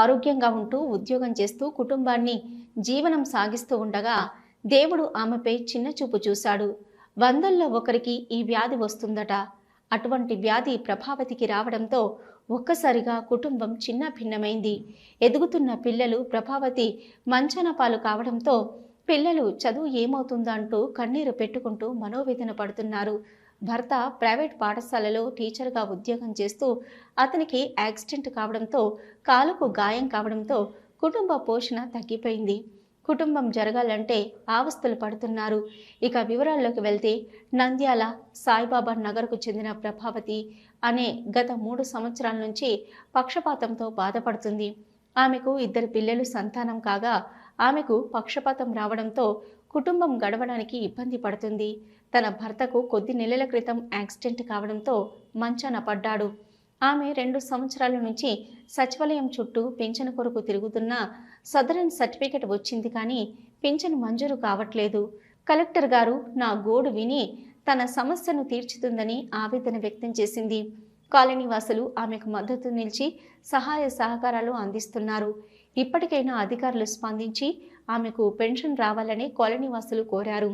ఆరోగ్యంగా ఉంటూ ఉద్యోగం చేస్తూ కుటుంబాన్ని జీవనం సాగిస్తూ ఉండగా దేవుడు ఆమెపై చిన్న చూపు చూశాడు. వందల్లో ఒకరికి ఈ వ్యాధి వస్తుందట. అటువంటి వ్యాధి ప్రభావతికి రావడంతో ఒక్కసారిగా కుటుంబం చిన్న భిన్నమైంది. ఎదుగుతున్న పిల్లలు ప్రభావతి మంచాన పాలు కావడంతో పిల్లలు చదువు ఏమవుతుందంటూ కన్నీరు పెట్టుకుంటూ మనోవేదన పడుతున్నారు. భర్త ప్రైవేట్ పాఠశాలలో టీచర్గా ఉద్యోగం చేస్తూ అతనికి యాక్సిడెంట్ కావడంతో కాలుకు గాయం కావడంతో కుటుంబ పోషణ తగ్గిపోయింది. కుటుంబం జరగాలంటే ఆవస్థలు పడుతున్నారు. ఇక వివరాల్లోకి వెళ్తే నంద్యాల సాయిబాబా నగర్కు చెందిన ప్రభావతి అనే గత మూడు సంవత్సరాల నుంచి పక్షపాతంతో బాధపడుతుంది. ఆమెకు ఇద్దరు పిల్లలు సంతానం కాగా ఆమెకు పక్షపాతం రావడంతో కుటుంబం గడవడానికి ఇబ్బంది పడుతుంది. తన భర్తకు కొద్ది నెలల క్రితం యాక్సిడెంట్ కావడంతో మంచాన పడ్డాడు. ఆమె రెండు సంవత్సరాల నుంచి సచివాలయం చుట్టూ పింఛన్ కొరకు తిరుగుతున్నా సదరన్ సర్టిఫికెట్ వచ్చింది కానీ పింఛన్ మంజూరు కావట్లేదు. కలెక్టర్ గారు నా గోడు విని తన సమస్యను తీర్చుతుందని ఆవేదన వ్యక్తం చేసింది. కాలనీ వాసులు ఆమెకు మద్దతు నిలిచి సహాయ సహకారాలు అందిస్తున్నారు. ఇప్పటికైనా అధికారులు స్పందించి ఆమెకు పెన్షన్ రావాలని కాలనీ వాసులు కోరారు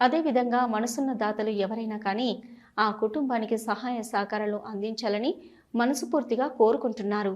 అదేవిధంగా మనసున్న దాతలు ఎవరైనా కానీ ఆ కుటుంబానికి సహాయ సహకారాలు అందించాలని మనసుపూర్తిగా కోరుకుంటున్నారు.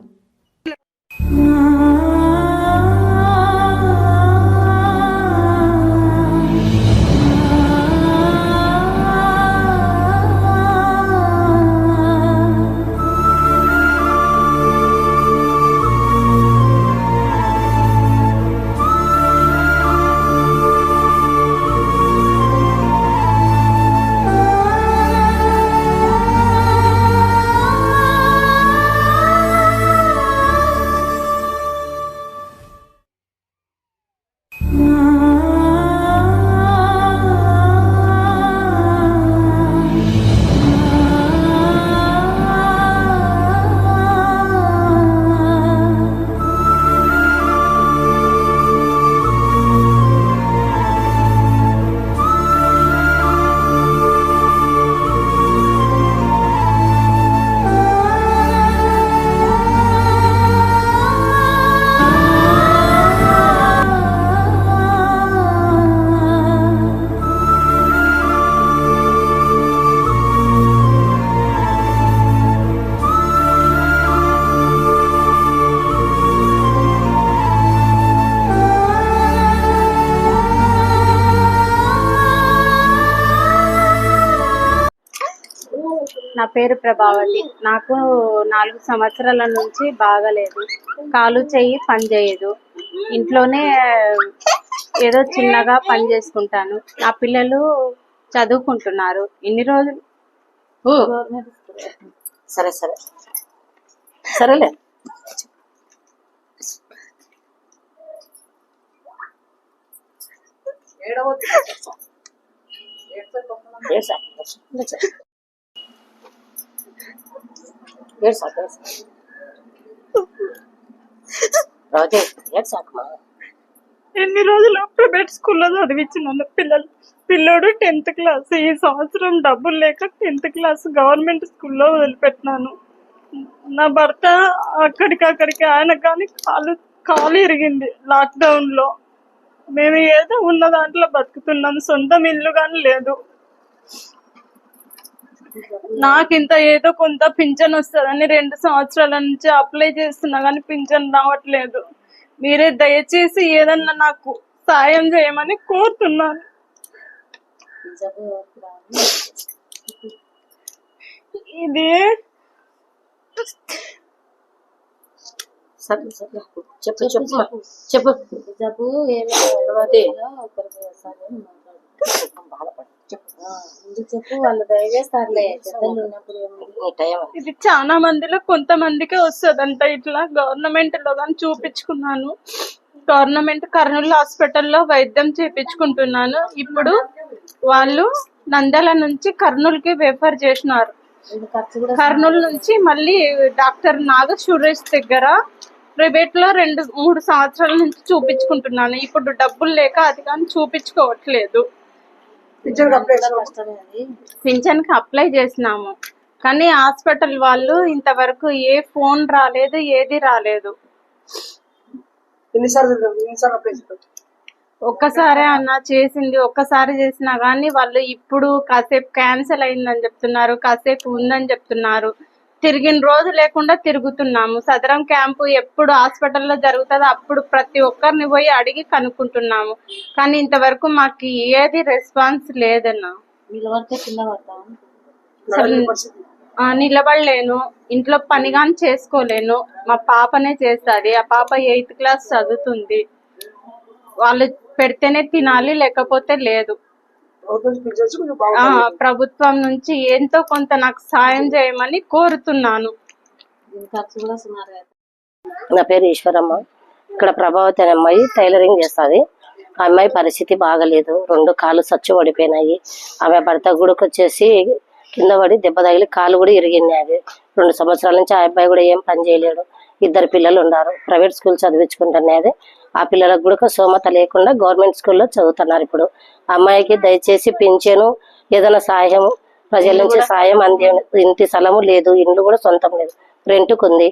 నా పేరు ప్రభావతి. నాకు నాలుగు సంవత్సరాల నుంచి బాగలేదు. కాలు చెయ్యి పని చేయదు ఇంట్లోనే ఏదో చిన్నగా పని చేసుకుంటాను నా పిల్లలు చదువుకుంటున్నారు. ఇన్ని రోజులు సరే సరే. సరేలే. ఏడ్సా, సాకు ఏడ్సా, ఏడ్సా. రోజే ఎన్ని రోజులు ప్రైవేట్ స్కూల్లో చదివించినాను పిల్లలు? పిల్లోడు టెన్త్ క్లాస్ ఈ సంవత్సరం డబ్బులు లేక టెన్త్ క్లాస్ గవర్నమెంట్ స్కూల్లో వదిలిపెట్టినాను. నా భర్త అక్కడికి అక్కడికి ఆయన కానీ కాలు కాలు ఇరిగింది లాక్డౌన్లో మేము ఏదో ఉన్న దాంట్లో బతుకుతున్నాం. సొంతం ఇల్లు కానీ లేదు. నాకింత ఏదో కొంత పింఛన్ వస్తుందని రెండు సంవత్సరాల నుంచి అప్లై చేస్తున్నా కానీ పింఛన్ రావట్లేదు. మీరే దయచేసి ఏదన్నా నాకు సాయం చేయమని కోరుతున్నాను. ఇది సరే సరే చెప్పు చెప్పు చెప్పు. జబ్బు ఏమి ఇది చాలా మందిలో కొంతమందికే వస్తుందంట ఇట్లా. గవర్నమెంట్లో కానీ చూపించుకున్నాను. గవర్నమెంట్ కర్నూలు హాస్పిటల్లో వైద్యం చేపించుకుంటున్నాను. ఇప్పుడు వాళ్ళు నంద్యాల నుంచి కర్నూలుకి రెఫర్ చేసినారు. కర్నూలు నుంచి మళ్ళీ డాక్టర్ నాగ సురేష్ దగ్గర ప్రైవేట్లో రెండు మూడు సంవత్సరాల నుంచి చూపించుకుంటున్నాను. ఇప్పుడు డబ్బులు లేక అది కానీ చూపించుకోవట్లేదు. పింఛన్కి అప్లై చేసినాము. కానీ హాస్పిటల్ వాళ్ళు ఇంతవరకు ఏ ఫోన్ రాలేదు ఏది రాలేదు. ఒక్కసారే అన్న చేసింది ఒక్కసారి చేసినా కానీ వాళ్ళు ఇప్పుడు కాసేపు క్యాన్సిల్ అయిందని చెప్తున్నారు కాసేపు ఉందని చెప్తున్నారు. తిరిగిన రోజు లేకుండా తిరుగుతున్నాము. సదరం క్యాంపు ఎప్పుడు హాస్పిటల్లో జరుగుతుందో అప్పుడు ప్రతి ఒక్కరిని పోయి అడిగి కనుక్కుంటున్నాము. కానీ ఇంతవరకు మాకు ఏది రెస్పాన్స్ లేదన్న. నిలబడలేను. ఇంట్లో పని కానీ చేసుకోలేను. మా పాపనే చేస్తుంది. ఆ పాప ఎయిత్ క్లాస్ చదువుతుంది. వాళ్ళు పెడితేనే తినాలి లేకపోతే లేదు. ప్రభుత్వం నుంచి ఎంతో కొంత నాకు సాయం చేయమని కోరుతున్నాను. నా పేరు ఈశ్వరమ్మ. ఇక్కడ ప్రభావతి అనే అమ్మాయి టైలరింగ్ చేస్తుంది. ఆ అమ్మాయి పరిస్థితి బాగలేదు. రెండు కాళ్ళు సచ్చు పడిపోయినాయి. ఆమె భర్త గుడికి వచ్చేసి కింద పడి దెబ్బ తగిలి కాలు కూడా ఇరిగింది అది రెండు సంవత్సరాల నుంచి ఆ అబ్బాయి కూడా ఏం పని చేయలేడు. ఇద్దరు పిల్లలు ఉన్నారు. ప్రైవేట్ స్కూల్ చదివించుకుంటున్నది. ఆ పిల్లలకు కూడా సోమత లేకుండా గవర్నమెంట్ స్కూల్లో చదువుతున్నారు ఇప్పుడు. అమ్మాయికి దయచేసి పింఛను ఏదైనా సహాయం ప్రజల నుంచి సాయం అందే ఇంటి స్థలము లేదు. ఇండ్లు కూడా సొంతం లేదు. రెంట్కు ఉంది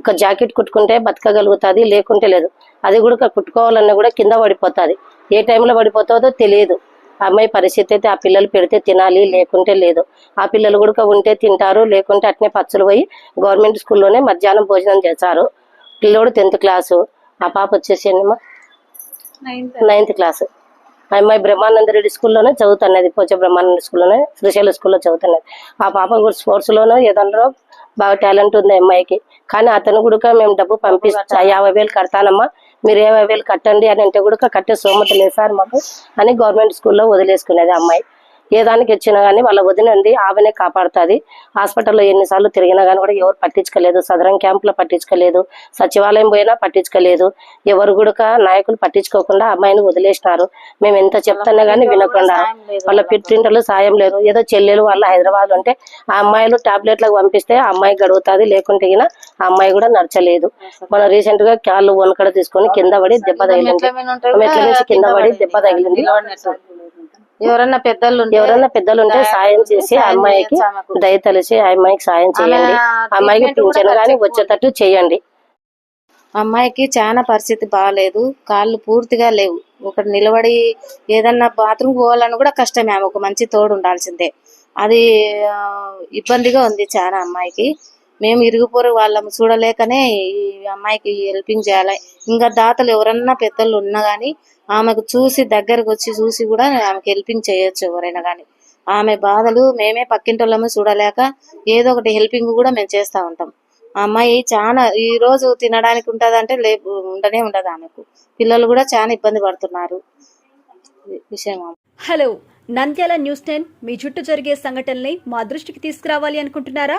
ఒక జాకెట్ కుట్టుకుంటే బతకగలుగుతుంది లేకుంటే లేదు. అది కూడా కుట్టుకోవాలన్నా కూడా కింద పడిపోతుంది. ఏ టైంలో పడిపోతుందో తెలియదు. అమ్మాయి పరిస్థితి అయితే ఆ పిల్లలు పెడితే తినాలి లేకుంటే లేదు. ఆ పిల్లలు కూడా ఉంటే తింటారు లేకుంటే అట్నే పచ్చులు పోయి గవర్నమెంట్ స్కూల్లోనే మధ్యాహ్నం భోజనం చేస్తారు. పిల్లోడు టెన్త్ క్లాసు. ఆ పాప వచ్చేసి ఏంటమ్మా నైన్త్. క్లాస్. ఆ అమ్మాయి బ్రహ్మానంద రెడ్డి స్కూల్లోనే చదువుతున్నది పోచ బ్రహ్మానంద స్కూల్లోనే శ్రీశైల స్కూల్లో చదువుతున్నది. ఆ పాప కూడా స్పోర్ట్స్లోనూ ఏదన్నా బాగా టాలెంట్ ఉంది అమ్మాయికి. కానీ అతను కూడా మేము డబ్బు పంపిస్తా యాభై వేలు కడతానమ్మా. మీరు యాభై వేలు కట్టండి అని అంటే కూడా కట్టే సోమత లేదు సార్ మాకు అని గవర్నమెంట్ స్కూల్లో వదిలేసుకునేది అమ్మాయి. ఏ దానికి వచ్చినా కానీ వాళ్ళ వదినంది ఆమెనే కాపాడుతుంది. హాస్పిటల్లో ఎన్నిసార్లు తిరిగినా కానీ కూడా ఎవరు పట్టించుకోలేదు. సదరం క్యాంపులో పట్టించుకోలేదు. సచివాలయం పోయినా పట్టించుకోలేదు. ఎవరు కూడా నాయకులు పట్టించుకోకుండా అమ్మాయిని వదిలేసినారు. మేము ఎంత చెప్తున్నా కానీ వినకుండా వాళ్ళ పిట్టింటలు సాయం లేరు ఏదో చెల్లెలు వాళ్ళ హైదరాబాద్ ఉంటే ఆ అమ్మాయిలు టాబ్లెట్లకు పంపిస్తే ఆ అమ్మాయి గడుగుతుంది. లేకుంటే ఆ అమ్మాయి కూడా నడచలేదు. మన రీసెంట్గా కాళ్ళు వనకడ తీసుకొని కింద పడి దెబ్బ తగిలింది. మెట్ల నుంచి కింద పడి దెబ్బ తగిలింది. ఎవరన్నా పెద్దలు ఉంటే ఎవరైనా పెద్దలు ఉంటే సాయం చేసి ఆ అమ్మాయికి దయ తలిసి ఆ అమ్మాయికి సాయం చేయండి. అమ్మాయికి పింఛను కానీ వచ్చేటట్టు చేయండి. అమ్మాయికి చాలా పరిస్థితి బాగాలేదు కాళ్ళు పూర్తిగా లేవు. ఒకటి నిలబడి ఏదన్నా బాత్రూమ్ పోవాలని కూడా కష్టమే. ఆమె ఒక మంచి తోడు ఉండాల్సిందే. అది ఇబ్బందిగా ఉంది చాలా అమ్మాయికి. మేము ఇరుగుపోరు వాళ్ళము చూడలేకనే ఈ అమ్మాయికి హెల్పింగ్ చేయాలి. ఇంకా దాతలు ఎవరన్నా పెద్దలు ఉన్నా కానీ ఆమెకు చూసి దగ్గరకు వచ్చి చూసి కూడా ఆమెకు హెల్పింగ్ చేయొచ్చు ఎవరైనా కానీ ఆమె బాధలు మేమే పక్కింటోళ్ళము చూడలేక ఏదో ఒకటి హెల్పింగ్ కూడా మేము చేస్తా ఉంటాం. ఆ అమ్మాయి చాలా ఈ రోజు తినడానికి ఉంటుందంటే లేపు ఉండనే ఉండదు ఆమెకు. పిల్లలు కూడా చాలా ఇబ్బంది పడుతున్నారు. విషయం హలో నంద్యాల న్యూస్ టెన్ మీ చుట్టూ జరిగే సంఘటనల్ని మా దృష్టికి తీసుకురావాలి అనుకుంటున్నారా?